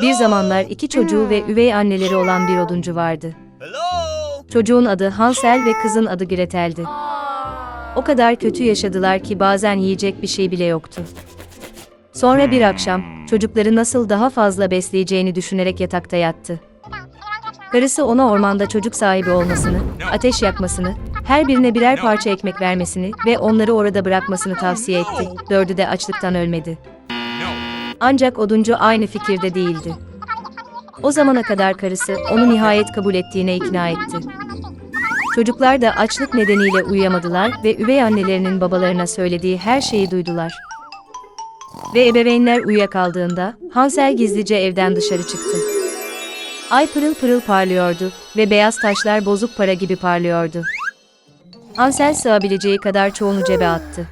Bir zamanlar iki çocuğu ve üvey anneleri olan bir oduncu vardı. Çocuğun adı Hansel ve kızın adı Gretel'di. O kadar kötü yaşadılar ki bazen yiyecek bir şey bile yoktu. Sonra bir akşam, çocukları nasıl daha fazla besleyeceğini düşünerek yatakta yattı. Karısı ona ormanda çocuk sahibi olmasını, ateş yakmasını, her birine birer parça ekmek vermesini ve onları orada bırakmasını tavsiye etti. Dördü de açlıktan ölmedi. Ancak oduncu aynı fikirde değildi. O zamana kadar karısı onu nihayet kabul ettiğine ikna etti. Çocuklar da açlık nedeniyle uyuyamadılar ve üvey annelerinin babalarına söylediği her şeyi duydular. Ve ebeveynler uyuyakaldığında Hansel gizlice evden dışarı çıktı. Ay pırıl pırıl parlıyordu ve beyaz taşlar bozuk para gibi parlıyordu. Hansel sığabileceği kadar çoğunu cebe attı.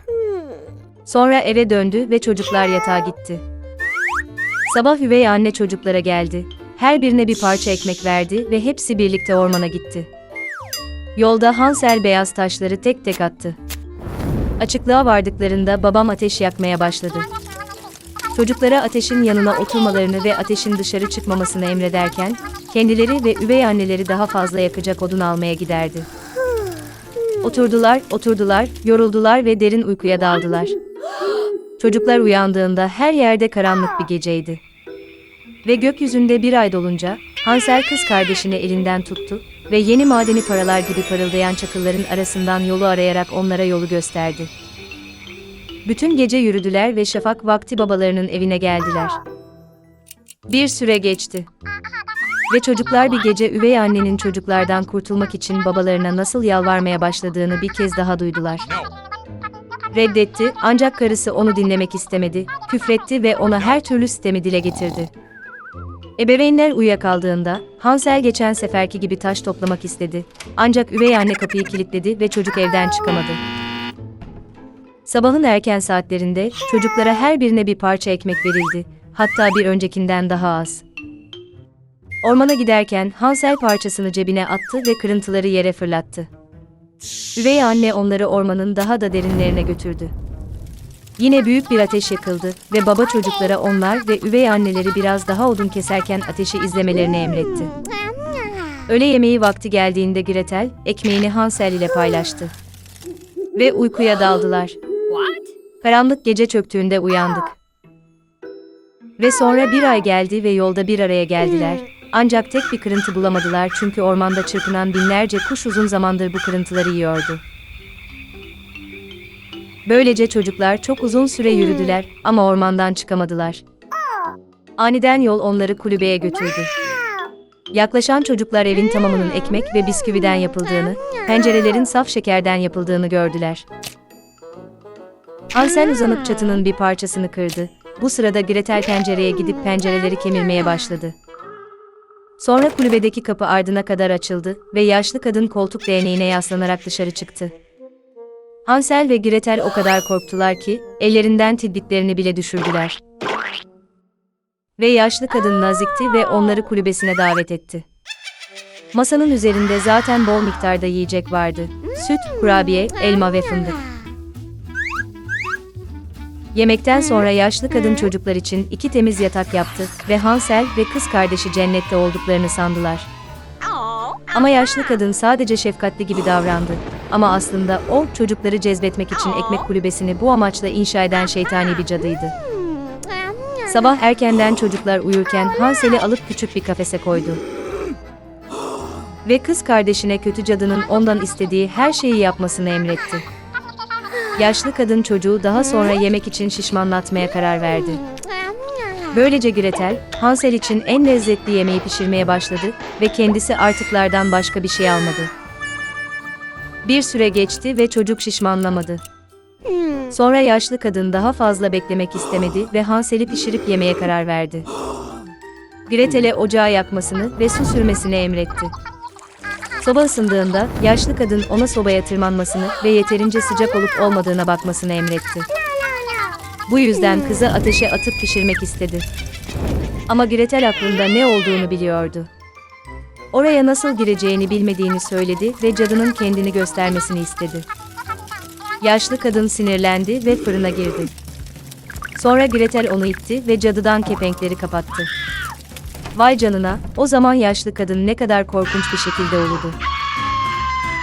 Sonra eve döndü ve çocuklar yatağa gitti. Sabah üvey anne çocuklara geldi. Her birine bir parça ekmek verdi ve hepsi birlikte ormana gitti. Yolda Hansel beyaz taşları tek tek attı. Açıklığa vardıklarında babam ateş yakmaya başladı. Çocuklara ateşin yanına oturmalarını ve ateşin dışarı çıkmamasını emrederken, kendileri ve üvey anneleri daha fazla yakacak odun almaya giderdi. Oturdular, oturdular, yoruldular ve derin uykuya daldılar. Çocuklar uyandığında her yerde karanlık bir geceydi. Ve gökyüzünde bir ay dolunca, Hansel kız kardeşini elinden tuttu ve yeni madeni paralar gibi parıldayan çakılların arasından yolu arayarak onlara yolu gösterdi. Bütün gece yürüdüler ve şafak vakti babalarının evine geldiler. Bir süre geçti. Ve çocuklar bir gece üvey annenin çocuklardan kurtulmak için babalarına nasıl yalvarmaya başladığını bir kez daha duydular. No. Reddetti ancak karısı onu dinlemek istemedi, küfretti ve ona her türlü sistemi dile getirdi. Ebeveynler uyuyakaldığında Hansel geçen seferki gibi taş toplamak istedi. Ancak üvey anne kapıyı kilitledi ve çocuk evden çıkamadı. Sabahın erken saatlerinde çocuklara her birine bir parça ekmek verildi. Hatta bir öncekinden daha az. Ormana giderken Hansel parçasını cebine attı ve kırıntıları yere fırlattı. Üvey anne onları ormanın daha da derinlerine götürdü. Yine büyük bir ateş yakıldı ve baba çocuklara onlar ve üvey anneleri biraz daha odun keserken ateşi izlemelerini emretti. Öğle yemeği vakti geldiğinde Gretel, ekmeğini Hansel ile paylaştı. Ve uykuya daldılar. Karanlık gece çöktüğünde uyandık. Ve sonra bir ay geldi ve yolda bir araya geldiler. Ancak tek bir kırıntı bulamadılar çünkü ormanda çırpınan binlerce kuş uzun zamandır bu kırıntıları yiyordu. Böylece çocuklar çok uzun süre yürüdüler ama ormandan çıkamadılar. Aniden yol onları kulübeye götürdü. Yaklaşan çocuklar evin tamamının ekmek ve bisküviden yapıldığını, pencerelerin saf şekerden yapıldığını gördüler. Hansel uzanıp çatının bir parçasını kırdı. Bu sırada Gretel pencereye gidip pencereleri kemirmeye başladı. Sonra kulübedeki kapı ardına kadar açıldı ve yaşlı kadın koltuk değneğine yaslanarak dışarı çıktı. Hansel ve Gretel o kadar korktular ki ellerinden tilbitlerini bile düşürdüler. Ve yaşlı kadın nazikti ve onları kulübesine davet etti. Masanın üzerinde zaten bol miktarda yiyecek vardı. Süt, kurabiye, elma ve fındık. Yemekten sonra yaşlı kadın çocuklar için iki temiz yatak yaptı ve Hansel ve kız kardeşi cennette olduklarını sandılar. Ama yaşlı kadın sadece şefkatli gibi davrandı. Ama aslında o çocukları cezbetmek için ekmek kulübesini bu amaçla inşa eden şeytani bir cadıydı. Sabah erkenden çocuklar uyurken Hansel'i alıp küçük bir kafese koydu. Ve kız kardeşine kötü cadının ondan istediği her şeyi yapmasını emretti. Yaşlı kadın çocuğu daha sonra yemek için şişmanlatmaya karar verdi. Böylece Gretel, Hansel için en lezzetli yemeği pişirmeye başladı ve kendisi artıklardan başka bir şey almadı. Bir süre geçti ve çocuk şişmanlamadı. Sonra yaşlı kadın daha fazla beklemek istemedi ve Hansel'i pişirip yemeye karar verdi. Gretel'e ocağı yakmasını ve su sürmesini emretti. Soba ısındığında yaşlı kadın ona sobaya tırmanmasını ve yeterince sıcak olup olmadığına bakmasını emretti. Bu yüzden kızı ateşe atıp pişirmek istedi. Ama Gretel aklında ne olduğunu biliyordu. Oraya nasıl gireceğini bilmediğini söyledi ve cadının kendini göstermesini istedi. Yaşlı kadın sinirlendi ve fırına girdi. Sonra Gretel onu itti ve cadıdan kepenkleri kapattı. Vay canına, o zaman yaşlı kadın ne kadar korkunç bir şekilde uludu.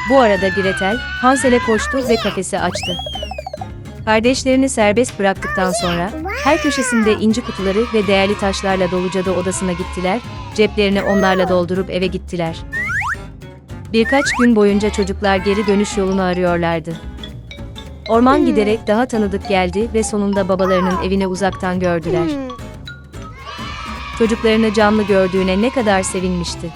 Bu arada Gretel, Hansel'e koştu ve kafesi açtı. Kardeşlerini serbest bıraktıktan sonra, her köşesinde inci kutuları ve değerli taşlarla dolu cadı odasına gittiler, ceplerini onlarla doldurup eve gittiler. Birkaç gün boyunca çocuklar geri dönüş yolunu arıyorlardı. Orman giderek daha tanıdık geldi ve sonunda babalarının evini uzaktan gördüler. Çocuklarını canlı gördüğüne ne kadar sevinmişti.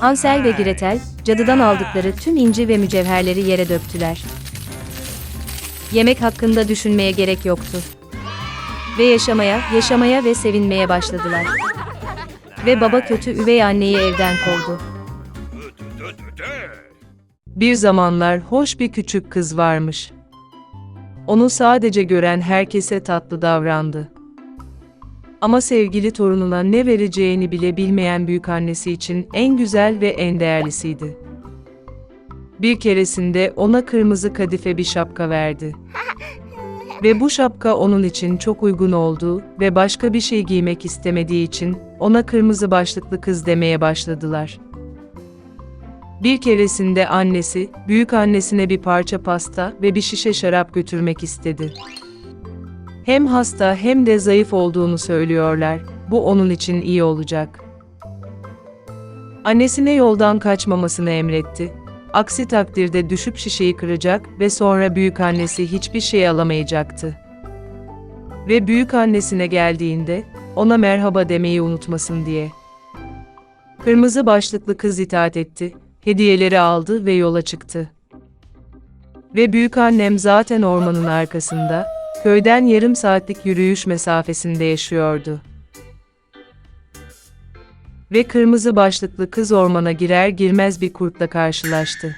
Hansel ve Gretel, cadıdan aldıkları tüm inci ve mücevherleri yere döktüler. Yemek hakkında düşünmeye gerek yoktu. Ve yaşamaya, yaşamaya ve sevinmeye başladılar. Ve baba kötü üvey anneyi evden kovdu. Bir zamanlar hoş bir küçük kız varmış. Onu sadece gören herkese tatlı davrandı. Ama sevgili torununa ne vereceğini bile bilmeyen büyükannesi için en güzel ve en değerlisiydi. Bir keresinde ona kırmızı kadife bir şapka verdi. Ve bu şapka onun için çok uygun oldu ve başka bir şey giymek istemediği için ona kırmızı başlıklı kız demeye başladılar. Bir keresinde annesi, büyük annesine bir parça pasta ve bir şişe şarap götürmek istedi. Hem hasta hem de zayıf olduğunu söylüyorlar. Bu onun için iyi olacak. Annesine yoldan kaçmamasını emretti. Aksi takdirde düşüp şişeyi kıracak ve sonra büyük annesi hiçbir şey alamayacaktı. Ve büyük annesine geldiğinde ona merhaba demeyi unutmasın diye. Kırmızı başlıklı kız itaat etti, hediyeleri aldı ve yola çıktı. Ve büyük annem zaten ormanın arkasında, köyden yarım saatlik yürüyüş mesafesinde yaşıyordu. Ve kırmızı başlıklı kız ormana girer girmez bir kurtla karşılaştı.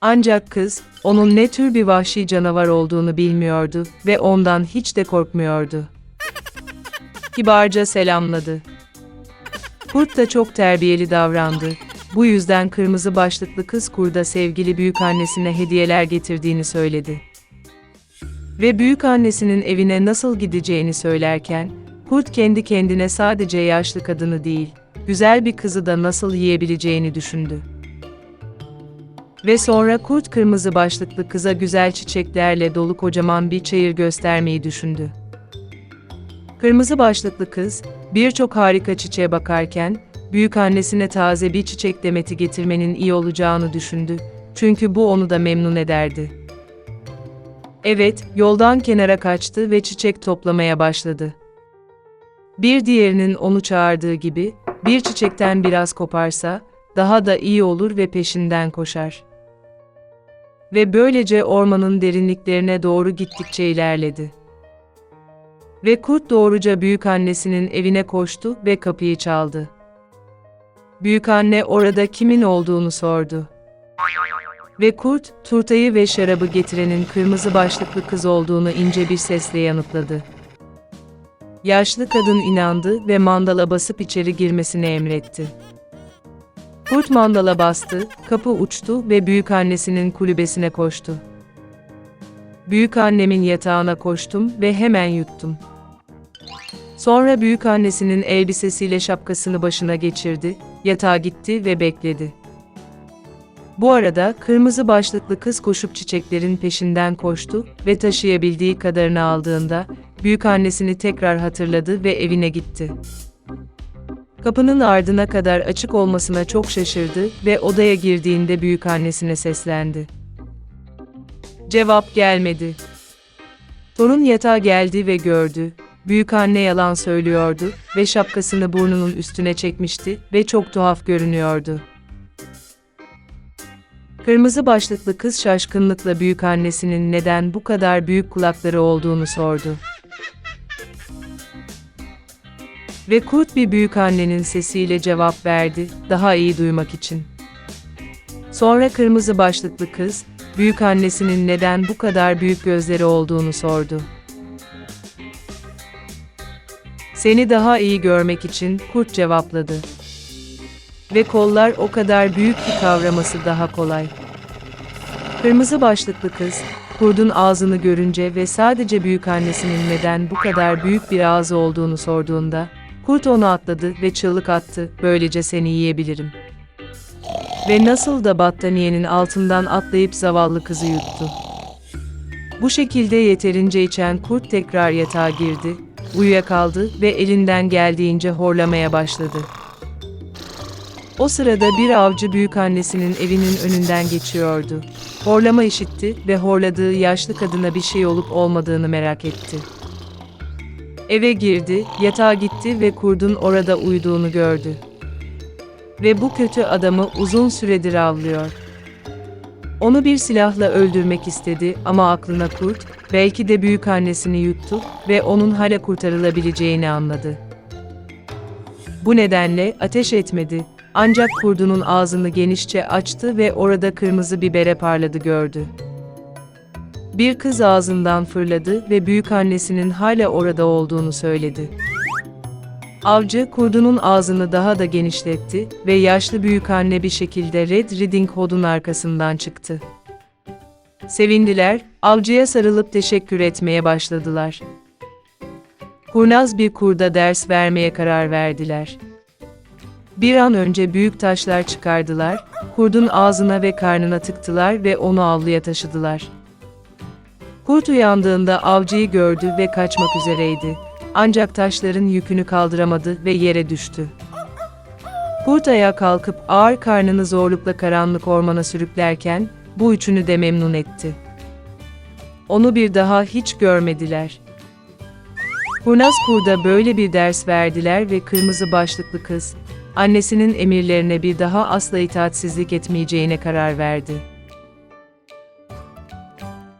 Ancak kız, onun ne tür bir vahşi canavar olduğunu bilmiyordu ve ondan hiç de korkmuyordu. Kibarca selamladı. Kurt da çok terbiyeli davrandı. Bu yüzden kırmızı başlıklı kız kurda sevgili büyük annesine hediyeler getirdiğini söyledi. Ve büyük annesinin evine nasıl gideceğini söylerken, kurt kendi kendine sadece yaşlı kadını değil, güzel bir kızı da nasıl yiyebileceğini düşündü. Ve sonra kurt kırmızı başlıklı kıza güzel çiçeklerle dolu kocaman bir çayır göstermeyi düşündü. Kırmızı başlıklı kız, birçok harika çiçeğe bakarken, büyük annesine taze bir çiçek demeti getirmenin iyi olacağını düşündü. Çünkü bu onu da memnun ederdi. Evet, yoldan kenara kaçtı ve çiçek toplamaya başladı. Bir diğerinin onu çağırdığı gibi, bir çiçekten biraz koparsa, daha da iyi olur ve peşinden koşar. Ve böylece ormanın derinliklerine doğru gittikçe ilerledi. Ve kurt doğruca büyük annesinin evine koştu ve kapıyı çaldı. Büyük anne orada kimin olduğunu sordu. Ve kurt, turtayı ve şarabı getirenin kırmızı başlıklı kız olduğunu ince bir sesle yanıtladı. Yaşlı kadın inandı ve mandala basıp içeri girmesini emretti. Kurt mandala bastı, kapı uçtu ve büyük annesinin kulübesine koştu. Büyük annemin yatağına koştum ve hemen yuttum. Sonra büyük annesinin elbisesiyle şapkasını başına geçirdi, yatağa gitti ve bekledi. Bu arada kırmızı başlıklı kız koşup çiçeklerin peşinden koştu ve taşıyabildiği kadarını aldığında büyük annesini tekrar hatırladı ve evine gitti. Kapının ardına kadar açık olmasına çok şaşırdı ve odaya girdiğinde büyük annesine seslendi. Cevap gelmedi. Torun yatağa geldi ve gördü. Büyük anne yalan söylüyordu ve şapkasını burnunun üstüne çekmişti ve çok tuhaf görünüyordu. Kırmızı başlıklı kız şaşkınlıkla büyük annesinin neden bu kadar büyük kulakları olduğunu sordu. Ve kurt bir büyük annenin sesiyle cevap verdi, daha iyi duymak için. Sonra kırmızı başlıklı kız, büyük annesinin neden bu kadar büyük gözleri olduğunu sordu. Seni daha iyi görmek için kurt cevapladı. Ve kollar o kadar büyük ki kavraması daha kolay. Kırmızı başlıklı kız, kurdun ağzını görünce ve sadece büyük annesinin neden bu kadar büyük bir ağzı olduğunu sorduğunda, Kurt onu atladı ve çığlık attı, böylece seni yiyebilirim. Ve nasıl da battaniyenin altından atlayıp zavallı kızı yuttu. Bu şekilde yeterince içen kurt tekrar yatağa girdi, uyuyakaldı ve elinden geldiğince horlamaya başladı. O sırada bir avcı büyük annesinin evinin önünden geçiyordu. Horlama işitti ve horladığı yaşlı kadına bir şey olup olmadığını merak etti. Eve girdi, yatağa gitti ve kurdun orada uyuduğunu gördü. Ve bu kötü adamı uzun süredir avlıyor. Onu bir silahla öldürmek istedi ama aklına kurt, belki de büyük annesini yuttu ve onun hala kurtarılabileceğini anladı. Bu nedenle ateş etmedi. Ancak kurdunun ağzını genişçe açtı ve orada kırmızı bibere parladı gördü. Bir kız ağzından fırladı ve büyük annesinin hala orada olduğunu söyledi. Avcı kurdunun ağzını daha da genişletti ve yaşlı büyük anne bir şekilde Red Riding Hood'un arkasından çıktı. Sevindiler, avcıya sarılıp teşekkür etmeye başladılar. Kurnaz bir kurda ders vermeye karar verdiler. Bir an önce büyük taşlar çıkardılar, kurdun ağzına ve karnına tıktılar ve onu avluya taşıdılar. Kurt uyandığında avcıyı gördü ve kaçmak üzereydi. Ancak taşların yükünü kaldıramadı ve yere düştü. Kurt ayağa kalkıp ağır karnını zorlukla karanlık ormana sürüklerken, bu üçünü de memnun etti. Onu bir daha hiç görmediler. Kurnaz kurda böyle bir ders verdiler ve kırmızı başlıklı kız, annesinin emirlerine bir daha asla itaatsizlik etmeyeceğine karar verdi.